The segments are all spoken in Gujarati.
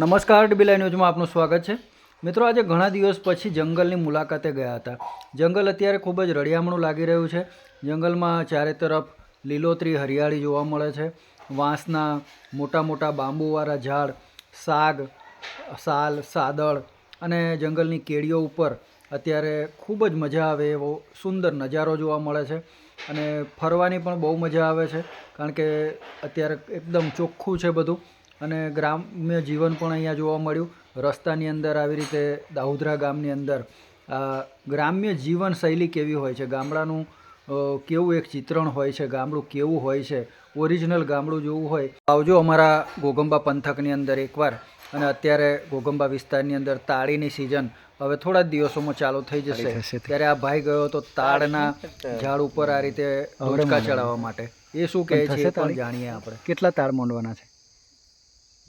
નમસ્કાર ડીબીલાઈ ન્યૂઝમાં આપનું સ્વાગત છે. મિત્રો, આજે ઘણા દિવસ પછી જંગલની મુલાકાતે ગયા હતા. જંગલ અત્યારે ખૂબ જ રળિયામણું લાગી રહ્યું છે. જંગલમાં ચારે તરફ લીલોતરી હરિયાળી જોવા મળે છે. વાંસના મોટા મોટા બાંબુવાળા ઝાડ, સાગ, સાલ, સાદળ અને જંગલની કેડીઓ ઉપર અત્યારે ખૂબ જ મજા આવે એવો સુંદર નજારો જોવા મળે છે. અને ફરવાની પણ બહુ મજા આવે છે, કારણ કે અત્યારે એકદમ ચોખ્ખું છે બધું. અને ગ્રામ્ય જીવન પણ અહીંયા જોવા મળ્યું. રસ્તાની અંદર આવી રીતે દાઉદરા ગામની અંદર આ ગ્રામ્ય જીવન શૈલી કેવી હોય છે? ગામડાનું કેવું એક ચિત્રણ હોય છે? ગામડું કેવું હોય છે? ઓરિજિનલ ગામડું જેવું હોય? આવજો અમારા ગોગંબા પંથકની અંદર એકવાર. અને અત્યારે ગોગંબા વિસ્તારની અંદર તાળીની સિઝન હવે થોડા જ દિવસોમાં ચાલુ થઈ જશે. ત્યારે આ ભાઈ ગયો તો તાળના ઝાડ ઉપર આ રીતે ડોચકા ચડાવવા માટે. એ શું કહે છે પણ જાણીએ આપણે. કેટલા તાળ માંડવાના છે?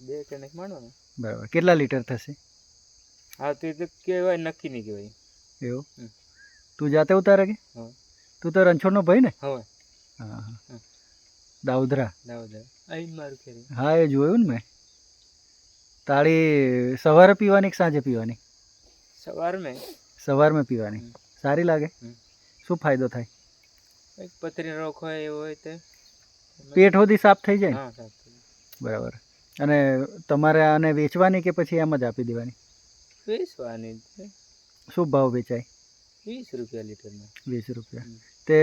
બે ટેનક માંડો ને બરાબર. કેટલા લીટર થશે? હા તે તો કહેવાય નક્કી નહીં કહેવાય. એવું? તું જાતે ઉતારે કે? તું તો રણછોડનો ભાઈ ને? હવે હા. દાઉદરા. દાવ અહીં મારું ખેરી હા એ જોયું ને મેં. તાળી સવારે પીવાની કે સાંજે પીવાની? સવાર મેં સવારમાં પીવાની. સારી લાગે? શું ફાયદો થાય? પથરી રોગ હોય એવો હોય તે. પેટ સુધી સાફ થઈ જાય. બરાબર. અને તમારે આને વેચવાની કે પછી એમ જ આપી દેવાની? વેચવાની શું ભાવ વેચાય? વીસ રૂપિયા લીટરમાં. વીસ રૂપિયા. તે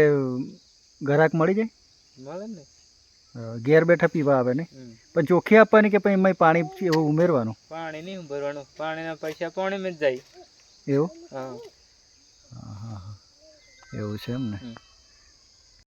ગ્રાહક મળી જાય? મળે ને. ઘેર બેઠા પીવા આવે ને? પણ ચોખ્ખી આપવાની કે પછી એમાં પાણી એવું ઉમેરવાનું? પાણી નહીં ઉમેરવાનું. પાણીના પૈસા પાણી જ જાય. એવું? હા. હા એવું છે એમ ને.